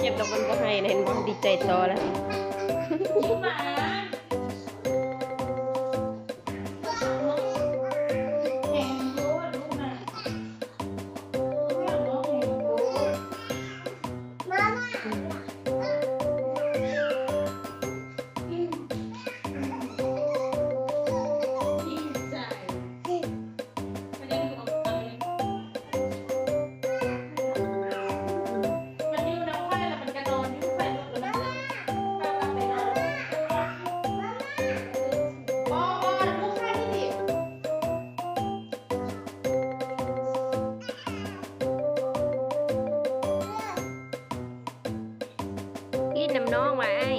เก็บแล้วมันก็ให้เห็นบอกดีใจต่อแล้ว กินน้ำน้องว่าไอ้